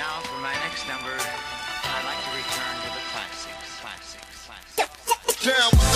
now for my next number, I'd like to return to the classics. Classics. Classics. Damn.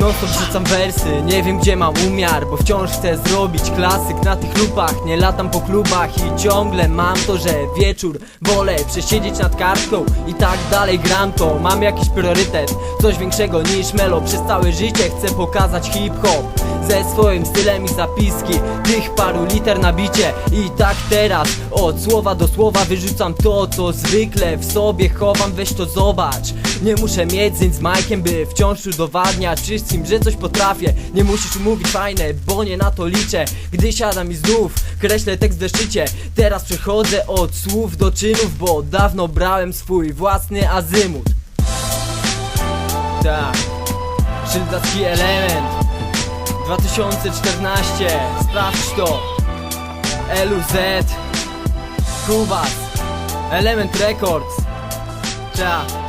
No to wrzucam wersy, nie wiem gdzie mam umiar Bo wciąż chcę zrobić klasyk na tych lupach. Nie latam po klubach i ciągle mam to, że wieczór Wolę przesiedzieć nad kartką i tak dalej gram to. Mam jakiś priorytet, coś większego niż melo. Przez całe życie chcę pokazać hip-hop. Ze swoim stylem i zapiski Tych paru liter na bicie. I tak teraz od słowa do słowa Wyrzucam to co zwykle w sobie chowam. Weź to zobacz. Nie muszę mieć z Majkiem by wciąż udowadniać wszystkim, że coś potrafię. Nie musisz mówić fajne, bo nie na to liczę. Gdy siadam i znów kreślę tekst w szczycie Teraz przechodzę od słów do czynów Bo dawno brałem swój własny azymut. Tak. Szyldacki element. 2014 Sprawdź to. LUZ Kubas. Element Records. Tak